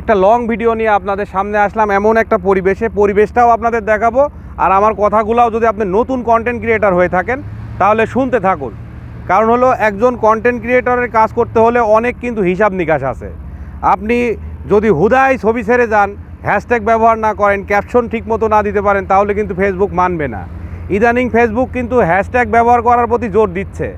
একটা long video নিয়ে আপনাদের সামনে আসলাম, এমন একটা পরিবেশে। পরিবেশটাও আপনাদের দেখাবো। আর আমার কথাগুলোও যদি আপনি নতুন কন্টেন্ট ক্রিয়েটার হয়ে থাকেন, তাহলে শুনতে থাকুন। কারণ হলো, একজন কন্টেন্ট ক্রিয়েটরের কাজ করতে হলে অনেক কিন্তু হিসাব নিকাশ আছে। আপনি যদি হুদায় ছবি ছেড়ে যান হ্যাশট্যাগ ব্যবহার না করেন ক্যাপশন ঠিকমতো না দিতে পারেন, তাহলে কিন্তু ফেসবুক মানবে না। ইদানিং ফেসবুক কিন্তু হ্যাশট্যাগ ব্যবহার করার প্রতি জোর দিচ্ছে।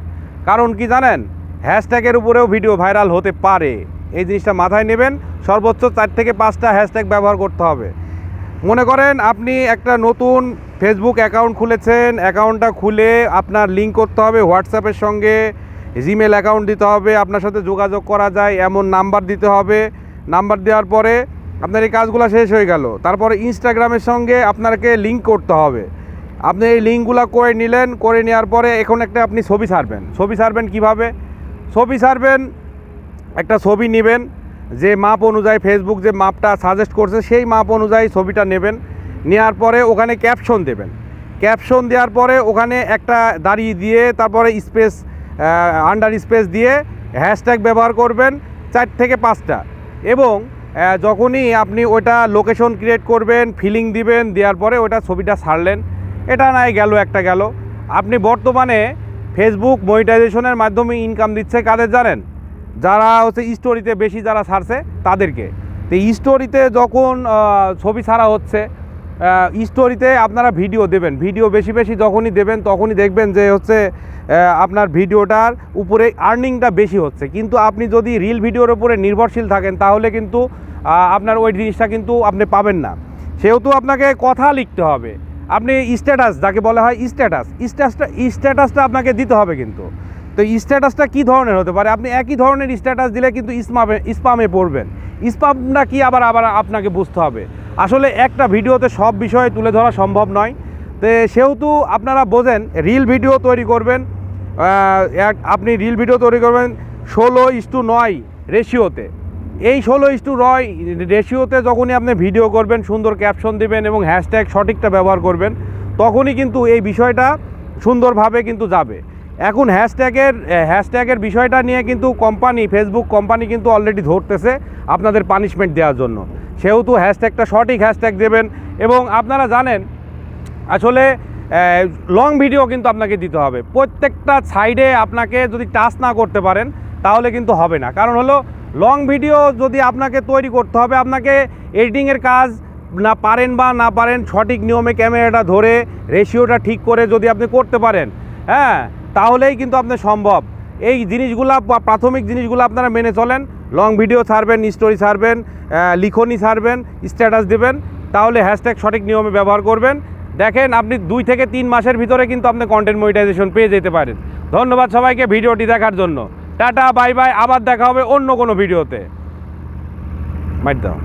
কারণ কি জানেন? হ্যাশট্যাগের উপরেও ভিডিও ভাইরাল হতে পারে। এই জিনিসটা মাথায় নেবেন। সর্বোচ্চ চার থেকে পাঁচটা হ্যাশট্যাগ ব্যবহার করতে হবে। মনে করেন আপনি একটা নতুন ফেসবুক অ্যাকাউন্ট খুলেছেন। অ্যাকাউন্টটা খুলে আপনার লিঙ্ক করতে হবে হোয়াটসঅ্যাপের সঙ্গে। জিমেল অ্যাকাউন্ট দিতে হবে। আপনার সাথে যোগাযোগ করা যায়। এমন নাম্বার দিতে হবে। নাম্বার দেওয়ার পরে আপনার এই কাজগুলো শেষ হয়ে গেল। তারপরে ইনস্টাগ্রামের সঙ্গে আপনাকে লিঙ্ক করতে হবে। আপনি এই লিঙ্কগুলো করে নিলেন। করে নেওয়ার পরে এখন একটা আপনি ছবি ছাড়বেন। ছবি ছাড়বেন কীভাবে? ছবি ছাড়বেন একটা ছবি নেবেন, যে মাপ অনুযায়ী ফেসবুক যে মাপটা সাজেস্ট করছে, সেই মাপ অনুযায়ী ছবিটা নেবেন। নেওয়ার পরে ওখানে ক্যাপশন দেবেন। ক্যাপশন দেওয়ার পরে ওখানে একটা দাঁড়িয়ে দিয়ে, তারপরে স্পেস আন্ডার স্পেস দিয়ে হ্যাশট্যাগ ব্যবহার করবেন চার থেকে পাঁচটা। এবং যখনই আপনি ওটা লোকেশন ক্রিয়েট করবেন ফিলিং দিবেন, দেওয়ার পরে ওটা ছবিটা ছাড়লেন এটা নাই, গেল, একটা গেল। আপনি বর্তমানে ফেসবুক মনিটাইজেশনের মাধ্যমে ইনকাম দিচ্ছে কাদের জানেন? যারা হচ্ছে স্টোরিতে বেশি যারা ছাড়ছে, তাদেরকে। তো স্টোরিতে যখন ছবি ছাড়া হচ্ছে স্টোরিতে আপনারা ভিডিও দেবেন। ভিডিও বেশি বেশি যখনই দেবেন, তখনই দেখবেন যে হচ্ছে আপনার ভিডিওটার উপরে আর্নিংটা বেশি হচ্ছে। কিন্তু আপনি যদি রিল ভিডিওর উপরে নির্ভরশীল থাকেন, তাহলে কিন্তু আপনার ওই জিনিসটা কিন্তু আপনি পাবেন না। সেহেতু আপনাকে কথা লিখতে হবে। আপনি স্ট্যাটাস যাকে বলা হয় স্ট্যাটাস স্ট্যাটাসটা স্ট্যাটাসটা আপনাকে দিতে হবে কিন্তু। তো স্ট্যাটাসটা কী ধরনের হতে পারে? আপনি একই ধরনের স্ট্যাটাস দিলে কিন্তু স্পামে স্পামে পড়বেন। স্পামটা কি আবার আবার আপনাকে বুঝতে হবে। আসলে একটা ভিডিওতে সব বিষয়ে তুলে ধরা সম্ভব নয়। তো সেহেতু আপনারা বোঝেন রিল ভিডিও তৈরি করবেন আপনি রিল ভিডিও তৈরি করবেন ষোলো ইস্টু নয় রেশিওতে এই ষোলো ইস্টু নয় রেশিওতে যখনই আপনি ভিডিও করবেন, সুন্দর ক্যাপশন দিবেন এবং হ্যাশট্যাগ সঠিকটা ব্যবহার করবেন, তখনই কিন্তু এই বিষয়টা সুন্দরভাবে কিন্তু যাবে। এখন হ্যাশট্যাগের হ্যাশট্যাগের বিষয়টা নিয়ে কিন্তু কোম্পানি ফেসবুক কোম্পানি কিন্তু অলরেডি ধরতেছে আপনাদের পানিশমেন্ট দেওয়ার জন্য। সেহেতু হ্যাশট্যাগটা সঠিক হ্যাশট্যাগ দেবেন এবং আপনারা জানেন, আসলে লং ভিডিও কিন্তু আপনাকে দিতে হবে। প্রত্যেকটা সাইডে আপনাকে যদি টাচ না করতে পারেন, তাহলে কিন্তু হবে না। কারণ হলো লং ভিডিও যদি আপনাকে তৈরি করতে হবে, আপনাকে এডিটিংয়ের কাজ না পারেন বা না পারেন, সঠিক নিয়মে ক্যামেরাটা ধরে রেশিওটা ঠিক করে যদি আপনি করতে পারেন হ্যাঁ তাহলেই কিন্তু আপনার সম্ভব। এই জিনিসগুলো, বা প্রাথমিক জিনিসগুলো আপনারা মেনে চলেন। লং ভিডিও ছাড়বেন স্টোরি ছাড়বেন লিখনি ছাড়বেন স্ট্যাটাস দেবেন, তাহলে হ্যাশট্যাগ সঠিক নিয়মে ব্যবহার করবেন। দেখেন, আপনি দুই থেকে তিন মাসের ভিতরে কিন্তু আপনি কন্টেন্ট মনিটাইজেশন পেয়ে যেতে পারেন। ধন্যবাদ সবাইকে ভিডিওটি দেখার জন্য। টাটা বাই বাই আবার দেখা হবে অন্য কোনো ভিডিওতে। মাইট দাও।